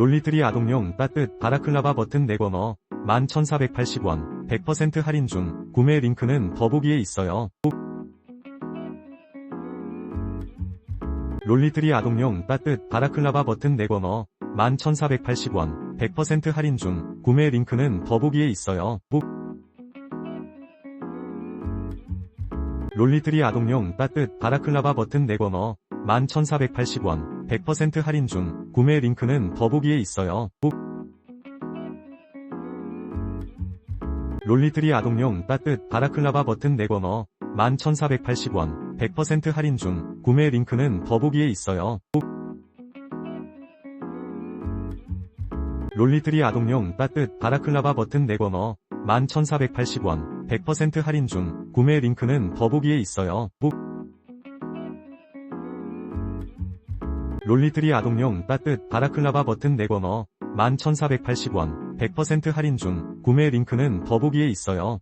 롤리트리 아동용 따뜻 바라클라바 버튼 네버너 11,480원 100% 할인 중 구매 링크는 더보기에 있어요. 롤리트리 아동용 따뜻 바라클라바 버튼 네버너 11,480원 100% 할인 중 구매 링크는 더보기에 있어요. 롤리트리 아동용 따뜻 바라클라바 버튼 네버너 11,480원 100% 할인 중 구매 링크는 더보기에 있어요. 롤리트리 아동용 따뜻 바라클라바 버튼 네버너 11,480원 100% 할인 중 구매 링크는 더보기에 있어요. 롤리트리 아동용 따뜻 바라클라바 버튼 네버너 11,480원 100% 할인 중 구매 링크는 더보기에 있어요. 롤리트리 아동용 따뜻 바라클라바 버튼 네버너 11,480원 100% 할인 중 구매 링크는 더보기에 있어요.